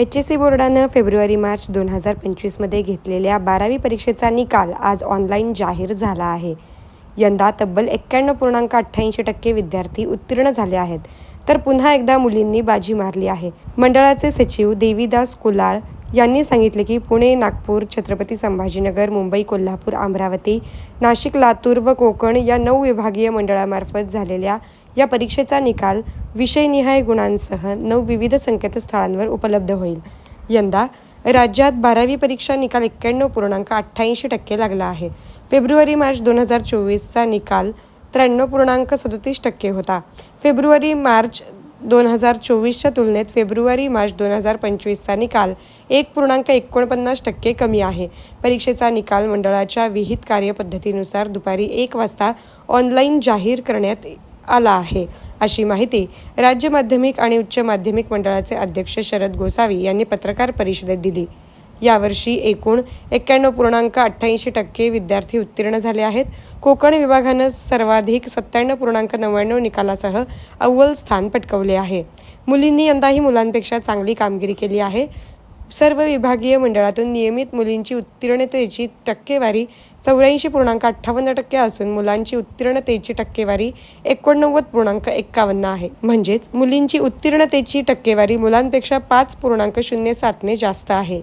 H S C बोर्डानं फेब्रुवारी मार्च दोन हजार पंचवीसमध्ये घेतलेल्या बारावी परीक्षेचा निकाल आज ऑनलाईन जाहीर झाला आहे. यंदा तब्बल एक्क्याण्णव पूर्णांक अठ्ठ्याऐंशी टक्के विद्यार्थी उत्तीर्ण झाले आहेत. तर पुन्हा एकदा मुलींनी बाजी मारली आहे. मंडळाचे सचिव देवीदास कुलाळ यांनी सांगितले की पुणे नागपूर छत्रपती संभाजीनगर मुंबई कोल्हापूर अमरावती नाशिक लातूर व कोकण या नऊ विभागीय मंडळामार्फत झालेल्या या परीक्षेचा निकाल विषयनिहाय गुणांसह नऊ विविध संकेतस्थळांवर उपलब्ध होईल. यंदा राज्यात बारावी परीक्षा निकाल एक्क्याण्णव पूर्णांक अठ्ठ्याऐंशी टक्के लागला आहे. फेब्रुवारी मार्च दोन हजार चोवीसचा निकाल त्र्याण्णव पूर्णांक सदतीस टक्के होता. फेब्रुवारी मार्च दोन हजार चोवीसच्या तुलनेत फेब्रुवारी मार्च दोन हजार पंचवीसचा निकाल एक पूर्णांक एकोणपन्नास टक्के कमी आहे. परीक्षेचा निकाल मंडळाच्या विहित कार्यपद्धतीनुसार दुपारी एक वाजता ऑनलाईन जाहीर करण्यात आला आहे. अशी माहिती राज्य माध्यमिक आणि उच्च माध्यमिक मंडळाचे अध्यक्ष शरद गोसावी यांनी पत्रकार परिषदेत दिली. यावर्षी एकूण एक्क्याण्णव पूर्णांक अठ्ठ्याऐंशी टक्के विद्यार्थी उत्तीर्ण झाले आहेत. कोकण विभागानं सर्वाधिक सत्त्याण्णव पूर्णांक नव्याण्णव निकालासह अव्वल स्थान पटकवले आहे. मुलींनी यंदाही मुलांपेक्षा चांगली कामगिरी केली आहे. सर्व विभागीय मंडळातून नियमित मुलींची उत्तीर्णतेची टक्केवारी चौऱ्याऐंशी पूर्णांक अठ्ठावन्न टक्के असून मुलांची उत्तीर्णतेची टक्केवारी एकोणनव्वद पूर्णांक एक्कावन्न आहे. म्हणजेच मुलींची उत्तीर्णतेची टक्केवारी मुलांपेक्षा पाच पूर्णांक शून्य सातने जास्त आहे.